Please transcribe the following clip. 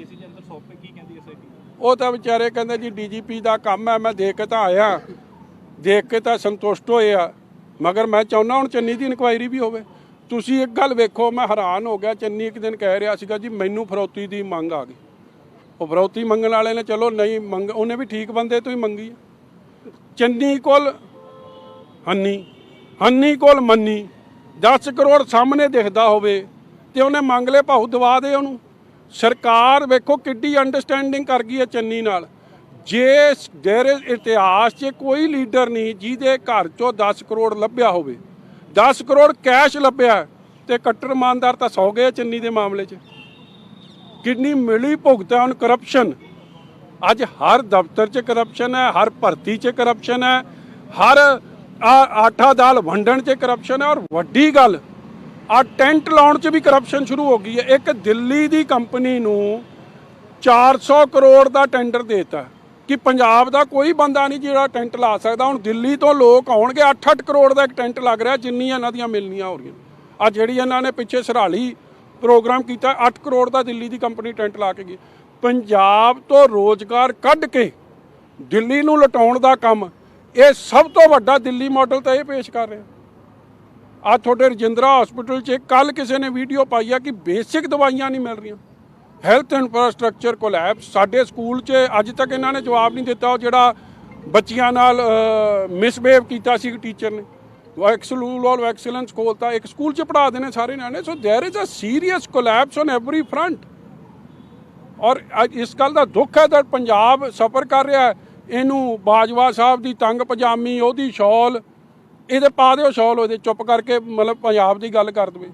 AC ਦੇ ਅੰਦਰ ਸੌਂਪੇ ਕੀ ਕਹਿੰਦੀ ਐਸਆਈਟੀ ਉਹ ਤਾਂ ਵਿਚਾਰੇ ਕਹਿੰਦੇ ਜੀ ਡੀਜੀਪੀ ਦਾ ਕੰਮ ਹੈ, ਮੈਂ ਦੇਖ ਕੇ ਤਾਂ ਆਇਆ। ਦੇਖ ਕੇ ਤਾਂ ਸੰਤੁਸ਼ਟ ਹੋਏ ਆ। ਮਗਰ ਮੈਂ ਚਾਹੁੰਦਾ ਹੁਣ ਚੰਨੀ ਦੀ ਇਨਕੁਆਇਰੀ ਵੀ ਹੋਵੇ। ਤੁਸੀਂ ਇੱਕ ਗੱਲ ਵੇਖੋ, ਮੈਂ ਹੈਰਾਨ ਹੋ ਗਿਆ। ਚੰਨੀ ਇੱਕ ਦਿਨ ਕਹਿ ਰਿਹਾ ਸੀਗਾ ਜੀ, ਮੈਨੂੰ ਫਰੋਤੀ ਦੀ ਮੰਗ ਆ ਗਈ। ਉਹ ਫਰੋਤੀ ਮੰਗਣ ਵਾਲੇ ਨੇ, ਚਲੋ ਨਹੀਂ ਮੰਗ, ਉਹਨੇ ਵੀ ਠੀਕ ਬੰਦੇ ਤੋਂ ਹੀ ਮੰਗੀ ਚੰਨੀ ਕੋਲ ਹੰਨੀ ਹੰਨੀ ਕੋਲ ਮੰਨੀ। 10 ਕਰੋੜ ਸਾਹਮਣੇ ਦਿਖਦਾ ਹੋਵੇ ਤੇ ਉਹਨੇ ਮੰਗ ਲਏ, ਭਾਉ ਦਵਾ ਦੇ ਉਹਨੂੰ। ਸਰਕਾਰ ਵੇਖੋ ਕਿੱਡੀ ਅੰਡਰਸਟੈਂਡਿੰਗ ਕਰ ਗਈ ਹੈ ਚੰਨੀ ਨਾਲ। ਜੇ ਦੇਰ ਇਤਿਹਾਸ 'ਚ ਕੋਈ ਲੀਡਰ ਨਹੀਂ ਜਿਹਦੇ ਘਰ 'ਚੋਂ 10 ਕਰੋੜ ਲੱਭਿਆ ਹੋਵੇ। 10 ਕਰੋੜ ਕੈਸ਼ ਲੱਭਿਆ ਤੇ ਕੱਟਰ ਇਮਾਨਦਾਰ ਤਾਂ ਸੌ ਗਏ ਚੰਨੀ ਦੇ ਮਾਮਲੇ 'ਚ। ਕਿੰਨੀ ਮਿਲੀ ਭੁਗਤ ਹੈ ਹੁਣ ਕਰਪਸ਼ਨ ਅੱਜ ਹਰ ਦਫ਼ਤਰ 'ਚ ਕਰਪਸ਼ਨ ਹੈ, ਹਰ ਭਰਤੀ 'ਚ ਕਰਪਸ਼ਨ ਹੈ, ਹਰ ਆ- ਆਟਾ ਦਾਲ ਵੰਡਣ 'ਚ ਕਰਪਸ਼ਨ ਹੈ ਔਰ ਵੱਡੀ ਗੱਲ ਆ ਟੈਂਟ ਲਾਉਣ 'ਚ ਵੀ ਕਰਪਸ਼ਨ ਸ਼ੁਰੂ ਹੋ ਗਈ ਹੈ। ਇੱਕ ਦਿੱਲੀ ਦੀ ਕੰਪਨੀ ਨੂੰ 400 ਕਰੋੜ ਦਾ ਟੈਂਡਰ ਦੇਤਾ। ਕਿ ਪੰਜਾਬ ਦਾ ਕੋਈ ਬੰਦਾ ਨਹੀਂ ਜਿਹੜਾ ਟੈਂਟ ਲਾ ਸਕਦਾ। ਹੁਣ ਦਿੱਲੀ ਤੋਂ ਲੋਕ ਆਉਣਗੇ 8-8 ਕਰੋੜ ਦਾ ਇੱਕ ਟੈਂਟ ਲੱਗ ਰਿਹਾ, ਜਿੰਨੀਆਂ ਇਹਨਾਂ ਦੀਆਂ ਮਿਲਣੀਆਂ ਹੋ ਰਹੀਆਂ। ਆ ਜਿਹੜੀ ਇਹਨਾਂ ਨੇ ਪਿੱਛੇ ਸਰਾਲੀ ਪ੍ਰੋਗਰਾਮ ਕੀਤਾ 8 ਕਰੋੜ ਦਾ ਦਿੱਲੀ ਦੀ ਕੰਪਨੀ ਟੈਂਟ ਲਾ ਕੇ ਗਈ। ਪੰਜਾਬ ਤੋਂ ਰੋਜ਼ਗਾਰ ਕੱਢ ਕੇ ਦਿੱਲੀ ਨੂੰ ਲਟਾਉਣ ਦਾ ਕੰਮ, ਇਹ ਸਭ ਤੋਂ ਵੱਡਾ ਦਿੱਲੀ ਮਾਡਲ ਤਾਂ ਇਹ ਪੇਸ਼ ਕਰ ਰਿਹਾ। ਆ ਤੁਹਾਡੇ ਰਜਿੰਦਰਾ ਹਸਪੀਟਲ 'ਚ ਕੱਲ ਕਿਸੇ ਨੇ ਵੀਡੀਓ ਪਾਈ ਆ ਕਿ ਬੇਸਿਕ ਦਵਾਈਆਂ ਨਹੀਂ ਮਿਲ ਰਹੀਆਂ ਹੈਲਥ ਇਨਫਰਾਸਟ੍ਰਕਚਰ ਕੋਲੈਪਸ ਸਾਡੇ ਸਕੂਲ 'ਚ ਅੱਜ ਤੱਕ ਇਹਨਾਂ ਨੇ ਜਵਾਬ ਨਹੀਂ ਦਿੱਤਾ ਉਹ ਜਿਹੜਾ ਬੱਚਿਆਂ ਨਾਲ ਮਿਸਬਿਹੇਵ ਕੀਤਾ ਸੀ ਟੀਚਰ ਨੇ ਐਕਸਲੂਲ ਆਲ ਐਕਸਲੈਂਸ ਖੋਲਤਾ ਇੱਕ ਸਕੂਲ 'ਚ ਪੜ੍ਹਾ ਦੇਣੇ ਸਾਰੇ ਨਿਆਣੇ so there is a serious collapse on every front ਔਰ ਅੱਜ ਇਸ ਗੱਲ ਦਾ ਦੁੱਖ ਹੈ ਕਿ ਪੰਜਾਬ ਸਫਰ ਕਰ ਰਿਹਾ ਹੈ ਇਹਨੂੰ ਬਾਜਵਾ ਸਾਹਿਬ ਦੀ ਤੰਗ ਪਜਾਮੀ ਉਹਦੀ ਸ਼ਾਲ ਇਹਦੇ ਪਾ ਦਿਓ ਸ਼ਾਲ ਉਹਦੇ ਚੁੱਪ ਕਰਕੇ ਮਤਲਬ ਪੰਜਾਬ ਦੀ ਗੱਲ ਕਰ ਦਵੇ।